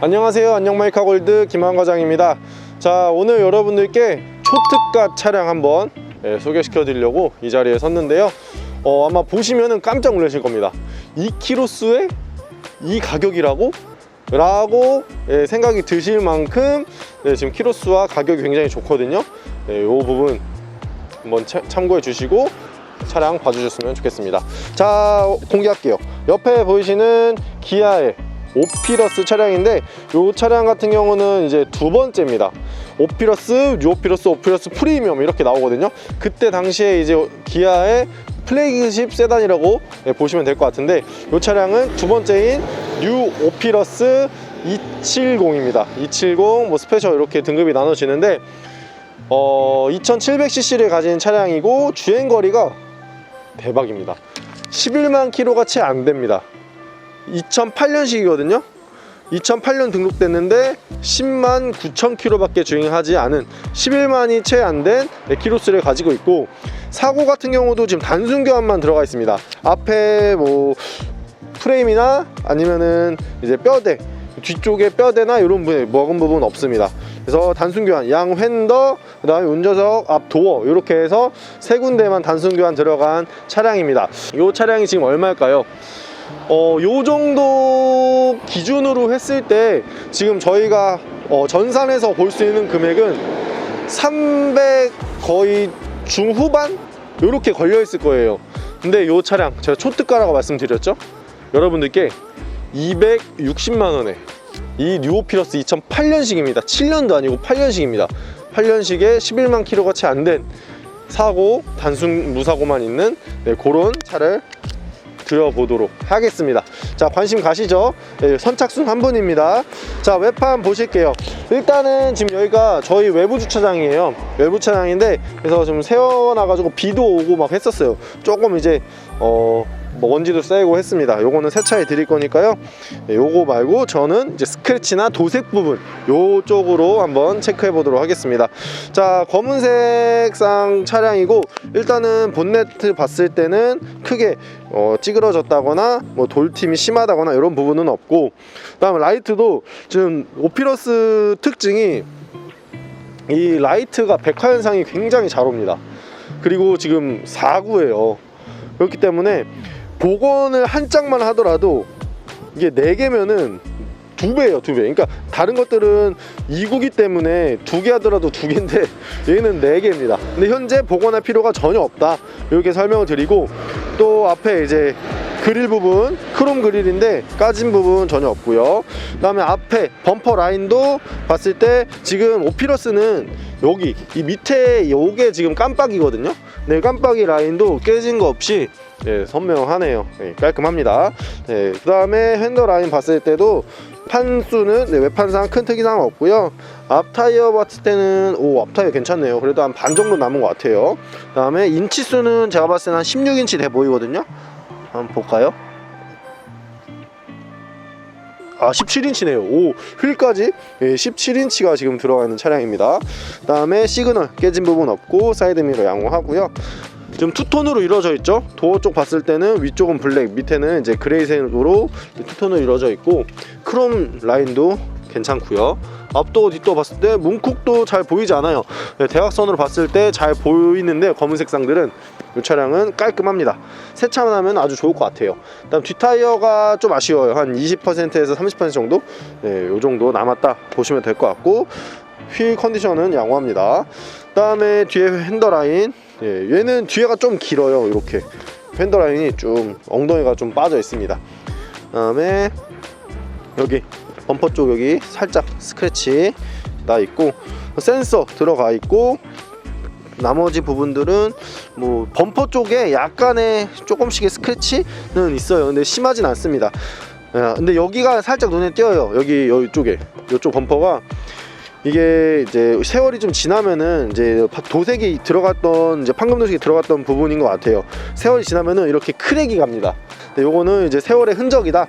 안녕하세요. 안녕마이카 골드 김한 과장입니다. 자 오늘 여러분들께 초특가 차량 한번 예, 소개시켜 드리려고 이 자리에 섰는데요. 어, 아마 보시면은 깜짝 놀라실 겁니다. 2키로수에 이 가격이라고? 라고 예, 생각이 드실 만큼 네, 지금 키로수와 가격이 굉장히 좋거든요. 네, 이 부분 한번 차- 참고해 주시고 차량 봐주셨으면 좋겠습니다. 자 공개할게요. 옆에 보이시는 기아의 오피러스 차량인데 이 차량 같은 경우는 이제 두 번째입니다. 오피러스, 뉴오피러스, 오피러스 프리미엄 이렇게 나오거든요. 그때 당시에 이제 기아의 플래그십 세단이라고 네, 보시면 될 것 같은데 이 차량은 두 번째인 뉴 오피러스 270입니다. 270 뭐 스페셜 이렇게 등급이 나눠지는데 어, 2700cc를 가진 차량이고 주행거리가 대박입니다. 11만 킬로가 채 안 됩니다 2008년식이거든요. 2008년 등록됐는데 10만 9천 킬로밖에 주행하지 않은 11만이 채 안 된 키로수를 가지고 있고 사고 같은 경우도 지금 단순 교환만 들어가 있습니다. 앞에 뭐 프레임이나 아니면은 이제 뼈대 뒤쪽에 뼈대나 이런 부분 먹은 부분 없습니다. 그래서 단순 교환 양 휀더 그 다음에 운전석 앞 도어 이렇게 해서 세 군데만 단순 교환 들어간 차량입니다. 이 차량이 지금 얼마일까요? 어, 요 정도 기준으로 했을 때 지금 저희가 어, 전산에서 볼 수 있는 금액은 300 거의 중후반 요렇게 걸려 있을 거예요. 근데 요 차량 제가 초특가라고 말씀드렸죠? 여러분들께 260만 원에 이 뉴오피러스 2008년식입니다. 7년도 아니고 8년식입니다. 8년식에 11만 킬로가 채 안 된 사고 단순 무사고만 있는 네, 그런 차를 드려보도록 하겠습니다. 자, 관심 가시죠? 네, 선착순 한 분입니다. 자, 외판 보실게요. 일단은 지금 여기가 저희 외부 주차장이에요. 외부 차량인데, 그래서 좀 세워놔가지고 비도 오고 막 했었어요. 조금 이제, 어, 뭐 먼지도 쌓이고 했습니다. 요거는 세차해 드릴 거니까요. 네, 요거 말고 저는 이제 스크래치나 도색 부분 요쪽으로 한번 체크해 보도록 하겠습니다. 자, 검은색상 차량이고 일단은 본네트 봤을 때는 크게 어, 찌그러졌다거나 뭐 돌팀이 심하다거나 이런 부분은 없고 그 다음 라이트도 지금 오피러스 특징이 이 라이트가 백화 현상이 굉장히 잘 옵니다. 그리고 지금 4구예요. 그렇기 때문에 복원을 한 짝만 하더라도 이게 4개면은 두 배예요, 두 배. 그러니까 다른 것들은 2구기 때문에 두 개 하더라도 두 개인데 얘는 네 개입니다. 근데 현재 복원할 필요가 전혀 없다. 이렇게 설명을 드리고 또 앞에 이제 그릴 부분 크롬 그릴인데 까진 부분 전혀 없고요. 그 다음에 앞에 범퍼 라인도 봤을 때 지금 오피러스는 여기 이 밑에 요게 지금 깜빡이거든요. 네, 깜빡이 라인도 깨진 거 없이 네, 선명하네요. 네, 깔끔합니다. 네, 그 다음에 핸더 라인 봤을 때도 판수는 네, 외판상 큰 특이사항 없고요. 앞 타이어 봤을 때는 오 앞 타이어 괜찮네요. 그래도 한 반 정도 남은 것 같아요. 그 다음에 인치 수는 제가 봤을 때는 한 16인치 돼 보이거든요. 한번 볼까요? 아 17인치네요 오 휠까지 예, 17인치가 지금 들어가 있는 차량입니다 그 다음에 시그널 깨진 부분 없고 사이드미러 양호하고요 지금 투톤으로 이루어져 있죠? 도어 쪽 봤을 때는 위쪽은 블랙 밑에는 이제 그레이색으로 투톤으로 이루어져 있고 크롬 라인도 괜찮고요. 앞도어 뒷도어 봤을 때 문콕도 잘 보이지 않아요. 네, 대각선으로 봤을 때 잘 보이는데 검은색 상들은 이 차량은 깔끔합니다. 세차만 하면 아주 좋을 것 같아요. 그다음 뒷타이어가 좀 아쉬워요. 한 20%에서 30% 정도? 네, 요 정도 남았다 보시면 될 것 같고 휠 컨디션은 양호합니다. 그 다음에 뒤에 핸더 라인 예, 얘는 뒤에가 좀 길어요. 이렇게 핸더 라인이 좀 엉덩이가 좀 빠져 있습니다. 그 다음에 여기 범퍼 쪽 여기 살짝 스크래치 나 있고 센서 들어가 있고 나머지 부분들은 뭐 범퍼 쪽에 약간의 조금씩의 스크래치는 있어요. 근데 심하진 않습니다. 예, 근데 여기가 살짝 눈에 띄어요. 여기 여기 쪽에. 이쪽 범퍼가 이게 이제 세월이 좀 지나면은 이제 도색이 들어갔던 이제 판금 도색이 들어갔던 부분인 것 같아요. 세월이 지나면은 이렇게 크랙이 갑니다. 요거는 이제 세월의 흔적이다.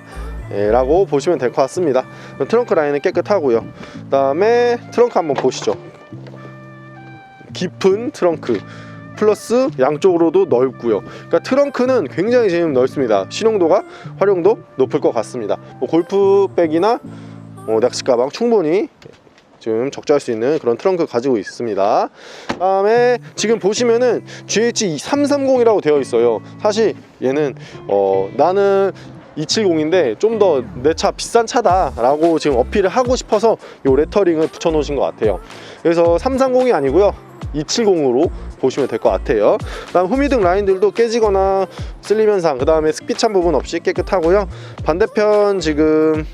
예, 라고 보시면 될 것 같습니다. 트렁크 라인은 깨끗하고요. 그 다음에 트렁크 한번 보시죠. 깊은 트렁크 플러스 양쪽으로도 넓고요. 그러니까 트렁크는 굉장히 지금 넓습니다. 실용도가 활용도 높을 것 같습니다. 뭐 골프백이나 어, 낚시 가방 충분히 지금 적재할 수 있는 그런 트렁크 가지고 있습니다. 다음에 지금 보시면은 GH330이라고 되어 있어요. 사실 얘는 어 나는 270인데 좀 더 내 차 비싼 차다 라고 지금 어필을 하고 싶어서 요 레터링을 붙여 놓으신 것 같아요. 그래서 330이 아니고요. 270으로 보시면 될 것 같아요. 다음 후미등 라인들도 깨지거나 쓸림 현상, 그 다음에 스피찬 부분 없이 깨끗하고요. 반대편 지금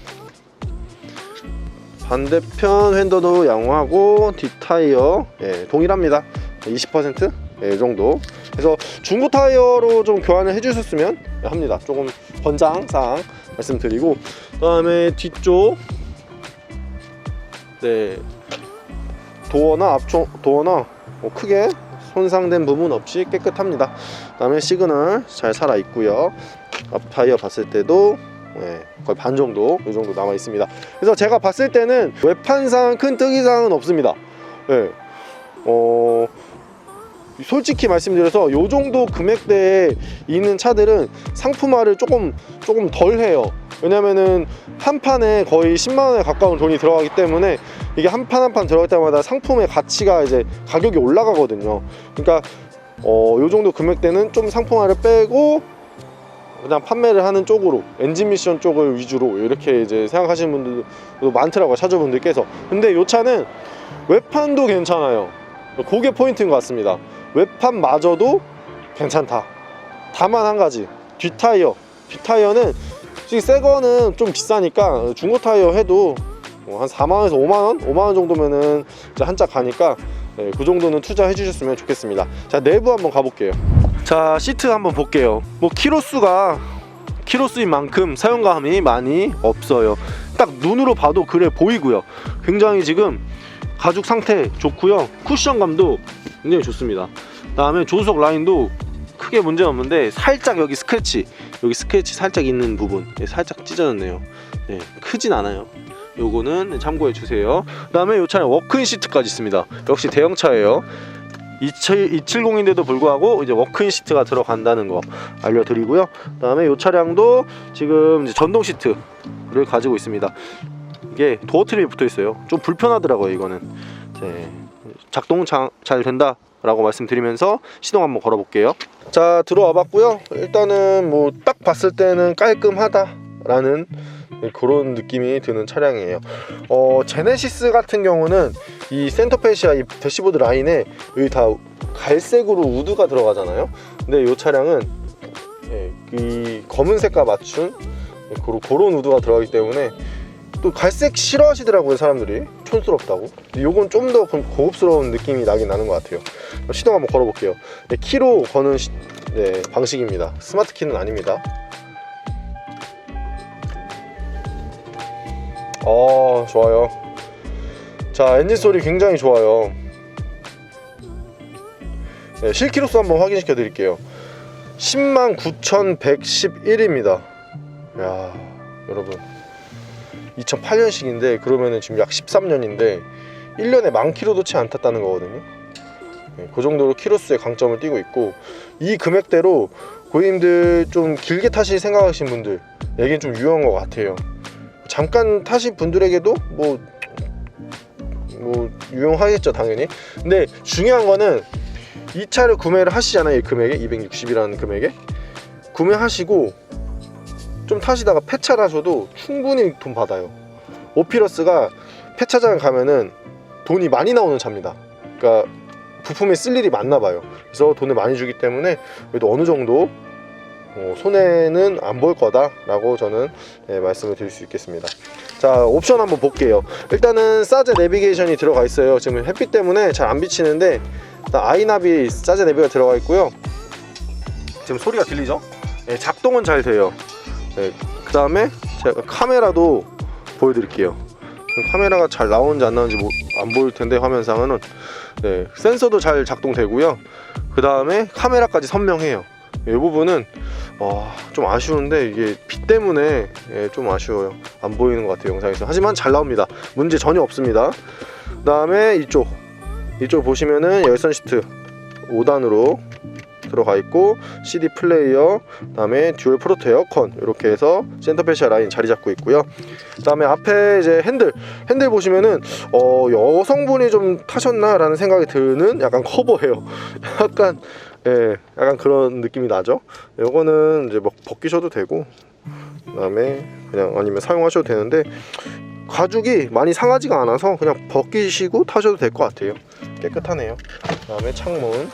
반대편 휀더도 양호하고 뒷타이어 예, 동일합니다. 20% 예, 이 정도. 그래서 중고 타이어로 좀 교환을 해주셨으면 합니다. 조금 권장사항 말씀드리고 그 다음에 뒤쪽 네 도어나 앞쪽 도어나 뭐 크게 손상된 부분 없이 깨끗합니다. 그 다음에 시그널 잘 살아 있고요. 앞 타이어 봤을 때도 네, 거의 반 정도 이 정도 남아 있습니다. 그래서 제가 봤을 때는 외판상 큰 특이사항은 없습니다. 네. 어 솔직히 말씀드려서 요 정도 금액대에 있는 차들은 상품화를 조금 조금 덜 해요. 왜냐면은 한 판에 거의 10만 원에 가까운 돈이 들어가기 때문에 이게 한 판 한 판 들어갈 때마다 상품의 가치가 이제 가격이 올라가거든요. 그러니까 어, 요 정도 금액대는 좀 상품화를 빼고 그냥 판매를 하는 쪽으로 엔진 미션 쪽을 위주로 이렇게 이제 생각하시는 분들도 많더라고요 차주분들께서. 근데 이 차는 외판도 괜찮아요. 그게 포인트인 것 같습니다. 외판마저도 괜찮다. 다만 한 가지 뒷타이어. 뒷타이어는 솔직히 새 거는 좀 비싸니까 중고 타이어 해도 뭐한 4만원에서 5만원? 5만원 정도면은 이제 한짝 가니까 네, 그 정도는 투자해 주셨으면 좋겠습니다. 자 내부 한번 가볼게요 자 시트 한번 볼게요. 뭐 키로수가 키로수인 만큼 사용감이 많이 없어요. 딱 눈으로 봐도 그래 보이고요. 굉장히 지금 가죽 상태 좋고요. 쿠션감도 굉장히 좋습니다. 다음에 조수석 라인도 크게 문제는 없는데 살짝 여기 스크래치 여기 스크래치 살짝 있는 부분. 예, 살짝 찢어졌네요. 네, 크진 않아요. 요거는 참고해 주세요. 그 다음에 이 차는 워크인 시트까지 있습니다. 역시 대형차예요 270인데도 불구하고 이제 워크인 시트가 들어간다는 거 알려드리고요. 그다음에 이 차량도 지금 전동 시트를 가지고 있습니다. 이게 도어 트림이 붙어 있어요. 좀 불편하더라고요 이거는. 네, 작동 자, 잘 된다 라고 말씀드리면서 시동 한번 걸어 볼게요. 자 들어와 봤고요. 일단은 뭐 딱 봤을 때는 깔끔하다 라는 그런 느낌이 드는 차량이에요. 어, 제네시스 같은 경우는 이 센터페시아 이 대시보드 라인에 여기 다 갈색으로 우드가 들어가잖아요. 근데 이 차량은 예, 이 검은색과 맞춘 예, 그런 그런 우드가 들어가기 때문에 또 갈색 싫어하시더라고요 사람들이 촌스럽다고. 요건 좀 더 고급스러운 느낌이 나긴 나는 것 같아요. 시동 한번 걸어 볼게요. 네, 키로 거는 시- 네, 방식입니다. 스마트 키는 아닙니다. 어 좋아요 자 엔진 소리 굉장히 좋아요. 네, 실키로수 한번 확인시켜 드릴게요. 10만 9111입니다. 야 여러분. 2008년식인데 그러면은 지금 약 13년인데 1년에 만 킬로도 채 안 탔다는 거거든요. 네, 그 정도로 키로수의 강점을 띄고 있고 이 금액대로 고객님들 좀 길게 타실 생각하신 분들 에겐 좀 유용한 것 같아요. 잠깐 타신 분들에게도 뭐, 뭐 유용하겠죠 당연히. 근데 중요한 거는 이 차를 구매를 하시잖아요 이 금액에. 260이라는 금액에. 구매하시고 좀 타시다가 폐차를 하셔도 충분히 돈 받아요. 오피러스가 폐차장 가면은 돈이 많이 나오는 차입니다. 그러니까 부품에 쓸 일이 많나 봐요. 그래서 돈을 많이 주기 때문에 그래도 어느 정도 어, 손해는 안 볼 거다 라고 저는 예, 말씀을 드릴 수 있겠습니다. 자 옵션 한번 볼게요. 일단은 사제 내비게이션이 들어가 있어요. 지금 햇빛 때문에 잘 안 비치는데 아이나비 사제 내비가 들어가 있고요. 지금 소리가 들리죠? 예, 작동은 잘 돼요. 예, 그 다음에 제가 카메라도 보여드릴게요. 카메라가 잘 나오는지 안 나오는지 뭐, 안 보일 텐데 화면상은 네, 센서도 잘 작동되고요. 그 다음에 카메라까지 선명해요. 이 부분은 어, 좀 아쉬운데 이게 빛 때문에 예, 좀 아쉬워요. 안 보이는 것 같아요 영상에서. 하지만 잘 나옵니다. 문제 전혀 없습니다. 그 다음에 이쪽 이쪽 보시면은 열선 시트 5단으로 들어가 있고 CD 플레이어 그다음에 듀얼 프로토 에어컨 이렇게 해서 센터페시아 라인 자리 잡고 있고요 그 다음에 앞에 이제 핸들 핸들 보시면은 어 여성분이 좀 타셨나 라는 생각이 드는 약간 커버예요 약간 예 약간 그런 느낌이 나죠? 요거는 이제 뭐 벗기셔도 되고 그다음에 그냥 아니면 사용하셔도 되는데 가죽이 많이 상하지가 않아서 그냥 벗기시고 타셔도 될 것 같아요. 깨끗하네요. 그다음에 창문.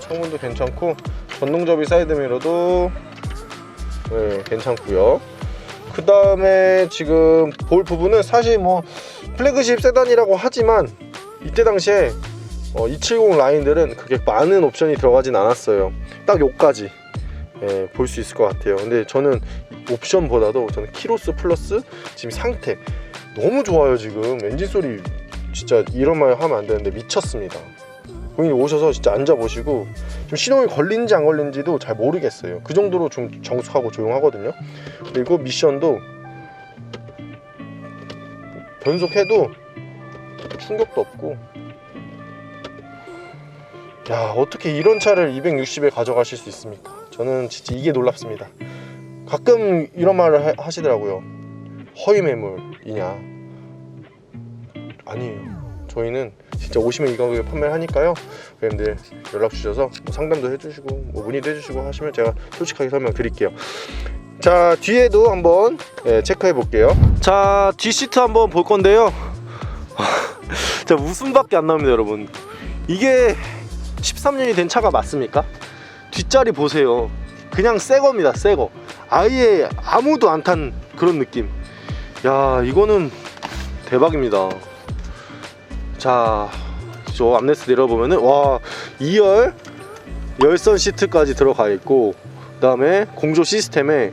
창문도 괜찮고 전동접이 사이드미러도 네, 괜찮고요. 그 다음에 지금 볼 부분은 사실 뭐 플래그십 세단이라고 하지만 이때 당시에 어, 270 라인들은 그게 많은 옵션이 들어가진 않았어요. 딱 요까지 예, 볼 수 있을 것 같아요. 근데 저는 옵션보다도 저는 키로스 플러스 지금 상태 너무 좋아요 지금. 엔진 소리 진짜 이런 말 하면 안 되는데 미쳤습니다. 고객님 오셔서 진짜 앉아보시고 좀 시동이 걸린지 안 걸린지도 잘 모르겠어요. 그 정도로 좀 정숙하고 조용하거든요. 그리고 미션도 변속해도 충격도 없고. 야 어떻게 이런 차를 260에 가져가실 수 있습니까? 저는 진짜 이게 놀랍습니다. 가끔 이런 말을 하- 하시더라고요. 허위 매물이냐? 아니에요. 저희는 진짜 오시면 이 가격에 판매를 하니까요. 고객님들 연락 주셔서 뭐 상담도 해주시고 뭐 문의도 해주시고 하시면 제가 솔직하게 설명 드릴게요. 자 뒤에도 한번 예, 체크해 볼게요. 자 뒷시트 한번 볼 건데요 자 웃음밖에 안 나옵니다 여러분. 이게 13년이 된 차가 맞습니까? 뒷자리 보세요. 그냥 새 겁니다 새거. 아예 아무도 안 탄 그런 느낌. 야 이거는 대박입니다. 자, 저 암레스 내려보면은 와 2열 열선 시트까지 들어가 있고 그 다음에 공조 시스템에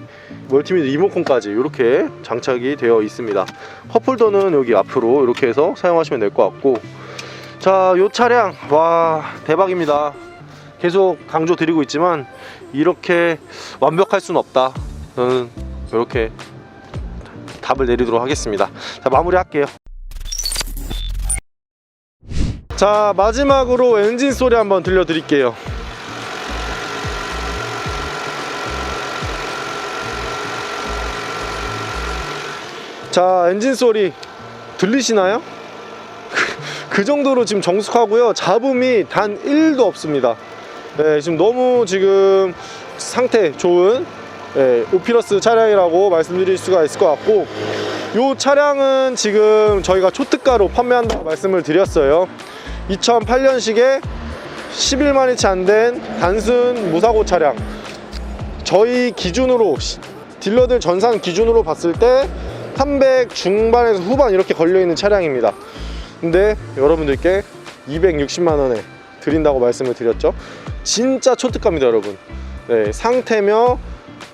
멀티미디 리모컨까지 이렇게 장착이 되어 있습니다. 컵홀더는 여기 앞으로 이렇게 해서 사용하시면 될 것 같고 자, 요 차량 와 대박입니다. 계속 강조 드리고 있지만 이렇게 완벽할 수는 없다. 저는 이렇게 답을 내리도록 하겠습니다. 자, 마무리 할게요. 자 마지막으로 엔진 소리 한번 들려드릴게요 자 엔진 소리 들리시나요? 그 정도로 지금 정숙하고요. 잡음이 단 1도 없습니다. 네, 지금 너무 지금 상태 좋은 네, 오피러스 차량이라고 말씀드릴 수가 있을 것 같고 이 차량은 지금 저희가 초특가로 판매한다고 말씀을 드렸어요. 2008년식에 11만이 채안된 단순 무사고 차량. 저희 기준으로 시- 딜러들 전산 기준으로 봤을 때 300 중반에서 후반 이렇게 걸려있는 차량입니다. 근데 여러분들께 260만 원에 드린다고 말씀을 드렸죠? 진짜 초특가입니다 여러분. 네, 상태며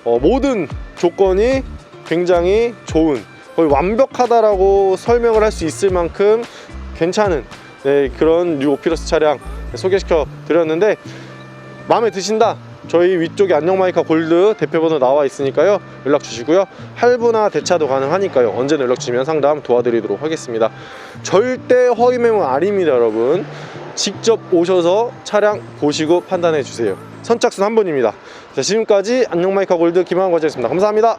어, 모든 조건이 굉장히 좋은 거의 완벽하다라고 설명을 할 수 있을 만큼 괜찮은 네, 그런 뉴 오피러스 차량 소개시켜 드렸는데 마음에 드신다 저희 위쪽에 안녕마이카 골드 대표번호 나와 있으니까요. 연락 주시고요. 할부나 대차도 가능하니까요. 언제나 연락 주시면 상담 도와드리도록 하겠습니다. 절대 허위 매물 아닙니다 여러분. 직접 오셔서 차량 보시고 판단해 주세요. 선착순 한 분입니다. 자, 지금까지 안녕마이카 골드 김하은 과장이었습니다. 감사합니다